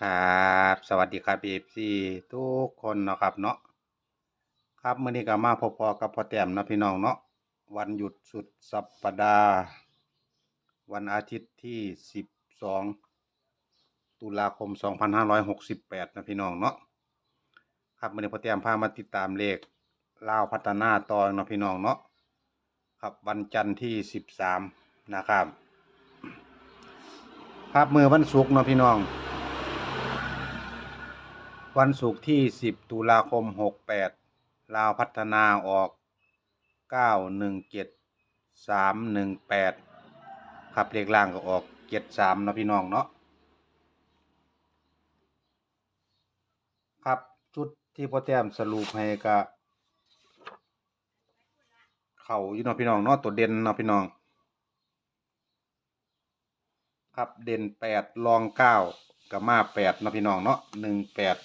ครับ สวัสดีครับ FC ทุกคนเนาะครับเนาะครับมื้อนี้ก็มาพบพอกับพ่อแต้มนะพี่น้องเนาะวันหยุดสุดสัปดาห์ วันอาทิตย์ที่ 12 ตุลาคม 2568 นะพี่น้องเนาะครับมื้อนี้พ่อแต้มพามาติดตามเลขลาวพัฒนาตอเนะพี่น้องเนาะครับวันจันทร์ที่ 13 นะครับ ครับมือวันศุกร์นะพี่น้อง วันศุกร์ที่ 10 ตุลาคม 68 ลาวพัฒนาออก 917 318 ครับเลขล่างก็ออก 73เนาะพี่น้องเนาะครับชุดที่พ่อแต้มสรุปให้ก็เขาอยู่เนาะพี่น้องเนาะตัวเด่นเนาะพี่น้อง ครับเด่นแปดรองเก้ากับมาแปดเนาะพี่น้องเนาะหนึ่งแปด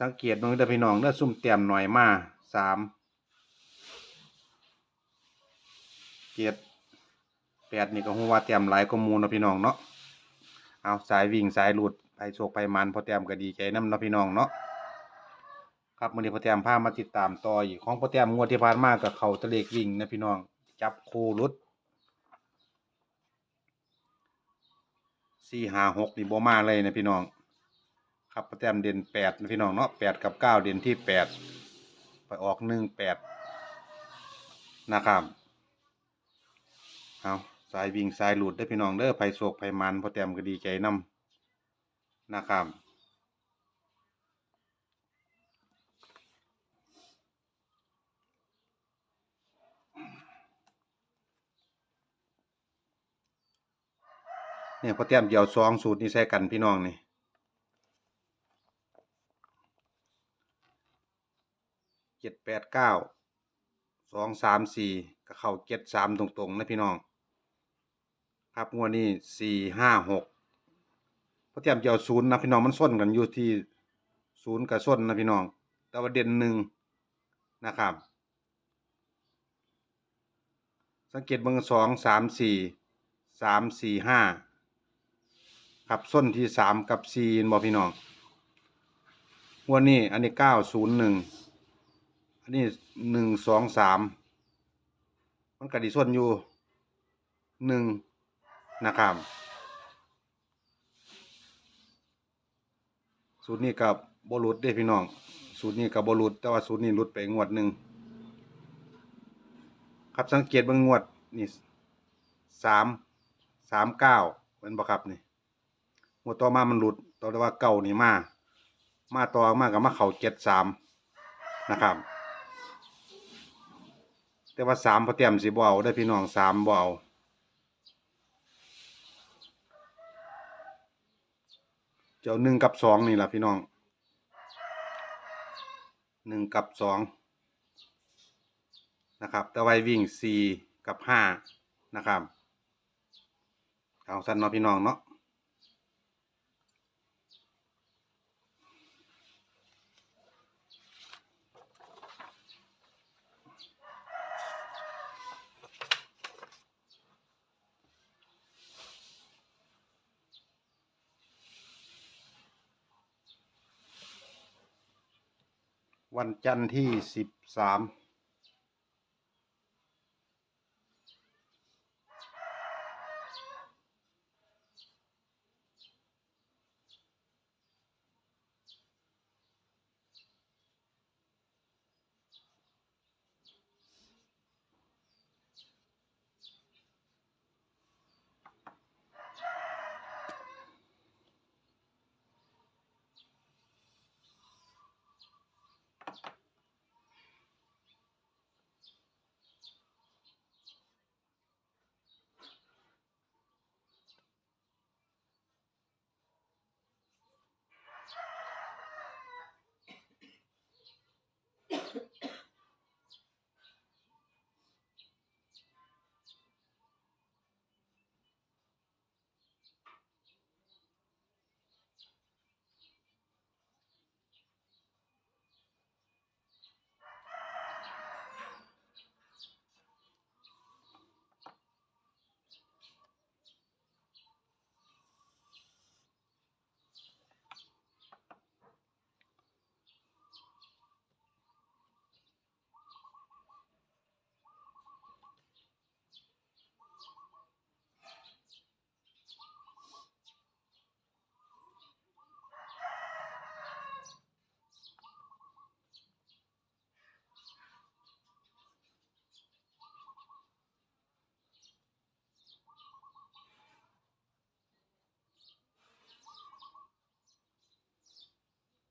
สังเกตเบิ่งเด้อพี่น้องเด้อซุ่มเต็มหน่อยมาสามเจ็ดแปดนี่ก็ฮู้ว่าเต็มหลายกว่าหมู่เนาะพี่น้องเนาะเอาสายวิ่งสายหลุดไปโชคไปมันพอเต็มก็ดีใจน้ำนะพี่น้องเนาะครับมื้อนี้พ่อแต้มพามาติดตามต่ออีกของพอแต้มงวดที่ผ่านมากับเขาตะเลกวิ่งนะพี่น้องจับคูรุดสี่ห้าหกนี่บ่มาเลยนะพี่น้อง ครับพ่อแต้มเด่นแปดพี่น้องเนาะแปดกับเก้าเด่นที่แปดไปออกหนึ่งแปดนะครับเอาสายวิ่งสายหลุดได้พี่น้องเด้อไผโศกไผมันพอแต้มก็ดีใจนํนะครับเนี่ยพอเตรียมเดี่ยวสองสูตรนี้ใส่กันพี่น้องนี่เจ็ด แปดเก้าสองสามสี่ก็เข้าเจ็ดสามตรงๆนะพี่น้อง ครับงวดนี้สี่ห้าหกพอเตรียมเดี่ยวศูนย์นะพี่น้องมันส้นกันอยู่ที่ศูนย์กับส้นนะพี่น้อง แต่ว่าเด่นหนึ่งนะครับ สังเกตเบิ่งสองสามสี่สามสี่ห้าครับส้นที่สามกับสี่บอพี่น้องงวันนี้อันนี้เก้าศูนย์หนึ่ง อันนี้หนึ่งสองสามมันกระดิส้นอยู่หนึ่งนะครับสูตรนี้กับบรุษได้พี่น้อง สูตรนี้กับบรุษแต่ว่าสูตรนี้หลุดไปงวดหนึ่งครับสังเกตบางงวดนี่สามสามเก้าเป็นบ่ครับนี่งวดต่อมามันหลุดต่อแต่ว่าเก่านี่มา มาต่อมากับมาเข่าเจ็ดสามนะครับ แต่ว่าสามพอเตรียมสิบ่เอาได้พี่น้องสามบ่เอาเจ้าหนึ่งกับสองนี่แหละพี่น้องหนึ่งกับสองนะครับแต่ไว้วิ่งสี่กับห้านะครับเอาสั้นเนาะพี่น้องเนาะ วันจันทร์ที่สิบสาม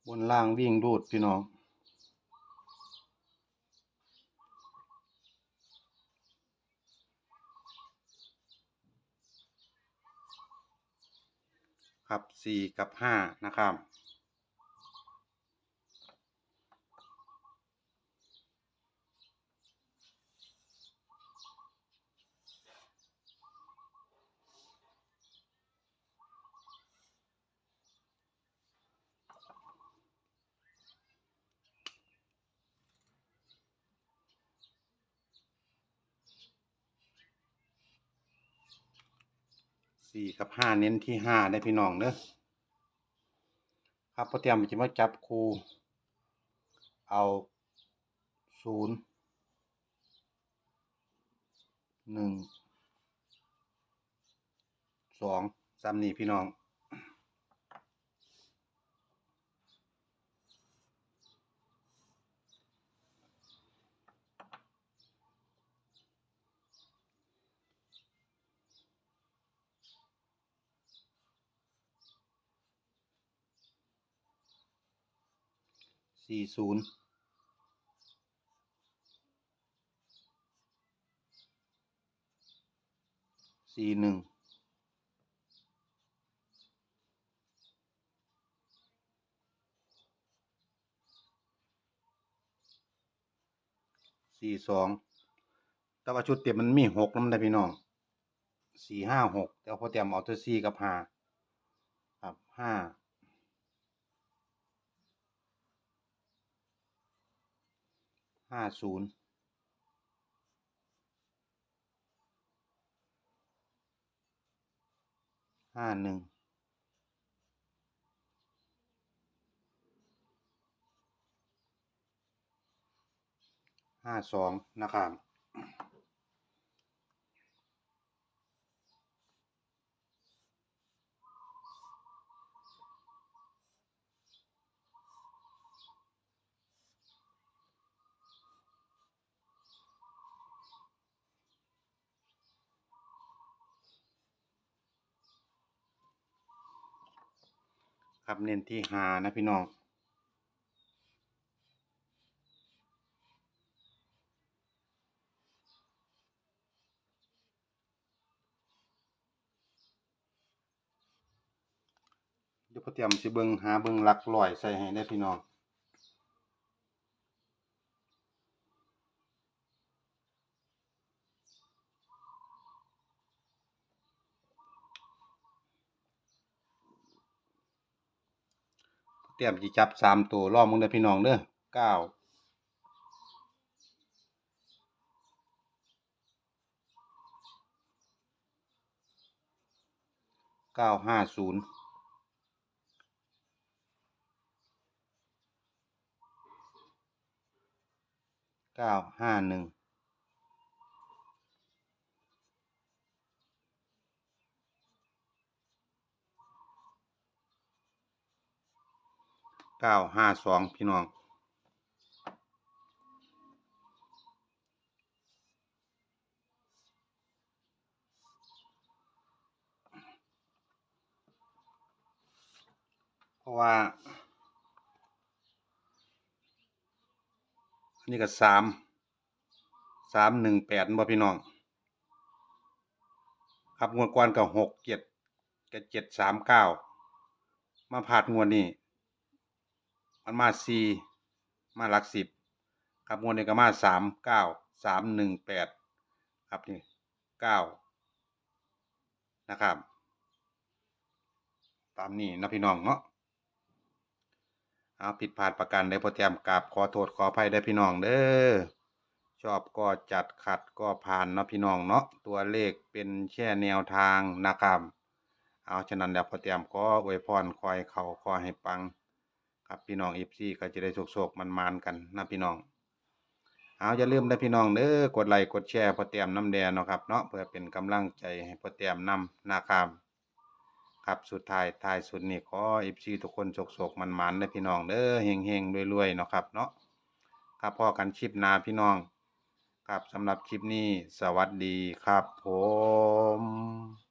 บนล่างวิ่งรูดพี่น้อง ครับสี่กับห้านะครับ สี่กับห้าเน้นที่ห้าได้พี่น้องเนอะครับพอเตรียมจะมาจับครูเอาศูนย์หนึ่งสองสามนี่พี่น้อง สี่ศูนย์สี่หนึ่งสี่สองแต่ว่าชุดเต็มมันมีหกน้ำได้พี่น้องสี่ห้าหกแต่ว่าพอเตรียมเอาตัวสี่กับห้าครับห้า ห้าศูนย์ห้าหนึ่งห้าสองนะครับ ครับเน้นที่หานะพี่น้องเดี๋ยวพอเตรียมสิเบิงหาเบิงหลักลอยใส่ให้ได้พี่น้อง เตรียมจิจับสามตัวรอบมึงเด้อพี่น้องเด้อเก้าเก้าห้าศูนย์เก้าห้าหนึ่ง เก้าห้าสองพี่น้อง เพราะว่า อันนี้ก็สามสามหนึ่งแปดบ่พี่น้อง ครับงวดก่อนก็หกเจ็ดกับเจ็ดสามเก้ามาผ่านงวดนี้ มันมาสี่มาหลักสิบครับงวดนี้ก็มาสามเก้าสามหนึ่งแปดครับนี่เก้านะครับ ตามนี้นะพี่น้องเนาะเอาผิดพลาดประการใดพอเตรียมกราบขอโทษขออภัยได้พี่น้องเด้อชอบก็จัดขัดก็ผ่านเนาะพี่น้องเนาะตัวเลขเป็นแค่แนวทางนะครับ เอาฉะนั้นแล้วพอเตรียมขออวยพรคอยเขาขอให้ปัง ครับพี่น้องเอฟซีก็จะได้โชคๆมันมานกันนะพี่น้องเอาอย่าลืมนะพี่น้องเด้อกดไลค์กดแชร์พอเตรียมน้ำแดงเนาะครับเนาะเพื่อเป็นกำลังใจให้พอเตรียมนำนะครับครับสุดท้ายท้ายสุดนี่ขอเอฟซีทุกคนโศกๆมันมันๆเด้อพี่น้องเด้อเฮงเฮงรวยๆเนาะครับเนาะครับพ่อกันคลิปนาพี่น้อง ครับสำหรับคลิปนี้สวัสดีครับผม